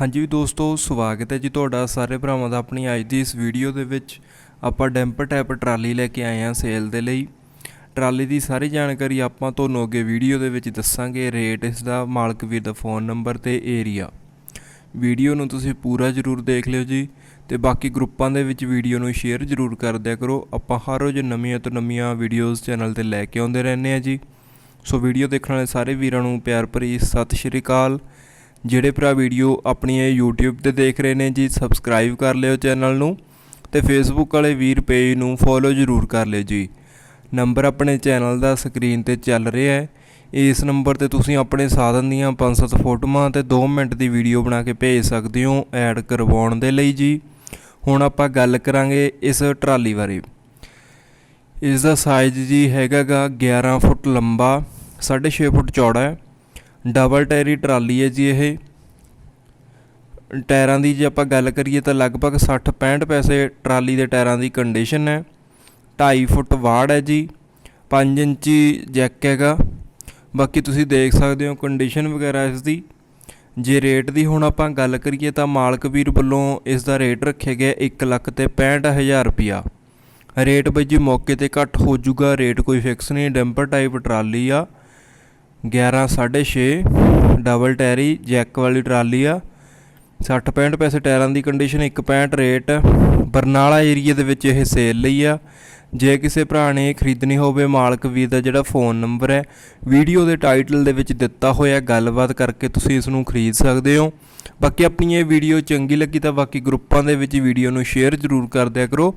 ਹਾਂਜੀ ਦੋਸਤੋ, ਸਵਾਗਤ ਹੈ ਜੀ ਤੁਹਾਡਾ ਸਾਰੇ ਭਰਾਵਾਂ ਦਾ ਆਪਣੀ ਅੱਜ ਦੀ ਇਸ ਵੀਡੀਓ ਦੇ ਵਿੱਚ। ਆਪਾਂ ਡੈਂਪਰ ਟੈਪ ਟਰਾਲੀ ਲੈ ਕੇ ਆਏ ਹਾਂ ਸੇਲ ਦੇ ਲਈ। ਟਰਾਲੀ ਦੀ ਸਾਰੀ ਜਾਣਕਾਰੀ ਆਪਾਂ ਤੁਹਾਨੂੰ ਅੱਗੇ ਵੀਡੀਓ ਦੇ ਵਿੱਚ ਦੱਸਾਂਗੇ। ਰੇਟ ਇਸ ਦਾ ਮਾਲਕ ਵੀਰ ਦਾ ਫੋਨ ਨੰਬਰ ਤੇ ਏਰੀਆ ਵੀਡੀਓ ਨੂੰ ਤੁਸੀਂ ਪੂਰਾ ਜ਼ਰੂਰ ਦੇਖ ਲਿਓ ਜੀ ਤੇ ਬਾਕੀ ਗਰੁੱਪਾਂ ਦੇ ਵਿੱਚ ਵੀਡੀਓ ਨੂੰ ਸ਼ੇਅਰ ਜ਼ਰੂਰ ਕਰ ਦਿਆ ਕਰੋ। ਆਪਾਂ ਹਰ ਰੋਜ਼ ਨਵੀਆਂ ਤੋਂ ਨਵੀਆਂ ਵੀਡੀਓਜ਼ ਚੈਨਲ ਤੇ ਲੈ ਕੇ ਆਉਂਦੇ ਰਹਿੰਦੇ ਆ ਜੀ। ਸੋ ਵੀਡੀਓ ਦੇਖਣ ਵਾਲੇ ਸਾਰੇ ਵੀਰਾਂ ਨੂੰ ਪਿਆਰ ਭਰੀ ਸਤਿ ਸ਼੍ਰੀ ਅਕਾਲ। ਜਿਹੜੇ ਭਰਾ ਵੀਡੀਓ ਆਪਣੀ ਇਹ YouTube ਤੇ ਦੇਖ ਰਹੇ ਨੇ ਜੀ ਸਬਸਕ੍ਰਾਈਬ ਕਰ ਲਿਓ ਚੈਨਲ ਨੂੰ ਤੇ Facebook ਵਾਲੇ ਵੀਰ ਪੇਜ ਨੂੰ ਫੋਲੋ ਜ਼ਰੂਰ ਕਰ ਲਿਓ ਜੀ। ਨੰਬਰ ਆਪਣੇ ਚੈਨਲ ਦਾ ਸਕਰੀਨ ਤੇ ਚੱਲ ਰਿਹਾ ਹੈ। ਇਸ ਨੰਬਰ ਤੇ ਤੁਸੀਂ ਆਪਣੇ ਸਾਧਨ ਦੀਆਂ 5-7 ਫੋਟੋਆਂ ਤੇ 2 ਮਿੰਟ ਦੀ ਵੀਡੀਓ ਬਣਾ ਕੇ ਭੇਜ ਸਕਦੇ ਹੋ ਐਡ ਕਰਵਾਉਣ ਦੇ ਲਈ ਜੀ। ਹੁਣ ਆਪਾਂ ਗੱਲ ਕਰਾਂਗੇ ਇਸ ਟਰਾਲੀ ਬਾਰੇ। ਇਸ ਦਾ ਸਾਈਜ਼ ਜੀ ਹੈਗਾਗਾ 11 ਫੁੱਟ ਲੰਬਾ 6.5 ਫੁੱਟ ਚੌੜਾ ਹੈ। ਡਬਲ ਟਾਇਰੀ ਟਰਾਲੀ ਹੈ ਜੀ ਇਹ। ਟਾਇਰਾਂ ਦੀ ਜੇ ਆਪਾਂ ਗੱਲ ਕਰੀਏ ਤਾਂ ਲਗਭਗ 60 65 ਪੈਸੇ ਟਰਾਲੀ ਦੇ ਟਾਇਰਾਂ ਦੀ ਕੰਡੀਸ਼ਨ ਹੈ। 2.5 ਫੁੱਟ ਵਾੜ ਹੈ ਜੀ 5 ਇੰਚੀ ਜੈਕ ਹੈਗਾ। ਬਾਕੀ ਤੁਸੀਂ ਦੇਖ ਸਕਦੇ ਹੋ ਕੰਡੀਸ਼ਨ ਵਗੈਰਾ ਇਸ ਦੀ। ਜੇ ਰੇਟ ਦੀ ਹੁਣ ਆਪਾਂ ਗੱਲ ਕਰੀਏ ਤਾਂ ਮਾਲਕ ਵੀਰ ਵੱਲੋਂ ਇਸ ਦਾ ਰੇਟ ਰੱਖਿਆ ਗਿਆ 1 ਲੱਖ ਤੇ 65000 ਰੁਪਿਆ ਰੇਟ ਬਈ ਜੀ ਮੌਕੇ ਤੇ ਘੱਟ ਹੋ ਜਾਊਗਾ ਰੇਟ ਕੋਈ ਫਿਕਸ ਨਹੀਂ, ਡੈਂਪਰ ਟਾਈਪ ਟਰਾਲੀ ਆ। 11 6.5 ਡਬਲ ਟੈਰੀ ਜੈਕ ਵਾਲੀ ਟਰਾਲੀ ਆ। 60 65 ਪੈਸੇ ਟਾਇਰਾਂ ਦੀ ਕੰਡੀਸ਼ਨ 165 ਰੇਟ ਬਰਨਾਲਾ ਏਰੀਆ ਦੇ ਵਿੱਚ ਇਹ ਸੇਲ ਲਈ ਆ। ਜੇ ਕਿਸੇ ਭਰਾ ਨੇ ਖਰੀਦਣੀ ਹੋਵੇ, ਮਾਲਕ ਵੀਰ ਦਾ ਜਿਹੜਾ ਫੋਨ ਨੰਬਰ ਹੈ ਵੀਡੀਓ ਦੇ ਟਾਈਟਲ ਦੇ ਵਿੱਚ ਦਿੱਤਾ ਹੋਇਆ ਗੱਲਬਾਤ ਕਰਕੇ ਤੁਸੀਂ ਇਸ ਨੂੰ ਖਰੀਦ ਸਕਦੇ ਹੋ। ਬਾਕੀ ਆਪਣੀ ਇਹ ਵੀਡੀਓ ਚੰਗੀ ਲੱਗੀ ਤਾਂ ਬਾਕੀ ਗਰੁੱਪਾਂ ਦੇ ਵਿੱਚ ਵੀਡੀਓ ਨੂੰ ਸ਼ੇਅਰ ਜ਼ਰੂਰ ਕਰ ਦਿਆ ਕਰੋ।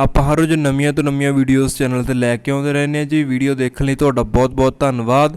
ਆਪਾਂ ਹਰ ਰੋਜ਼ ਨਵੀਆਂ ਤੋਂ ਨਵੀਆਂ ਵੀਡੀਓਜ਼ ਚੈਨਲ ਤੇ ਲੈ ਕੇ ਆਉਂਦੇ ਰਹਿੰਦੇ ਹਾਂ ਜੀ। ਵੀਡੀਓ ਦੇਖਣ ਲਈ ਤੁਹਾਡਾ ਬਹੁਤ-ਬਹੁਤ ਧੰਨਵਾਦ।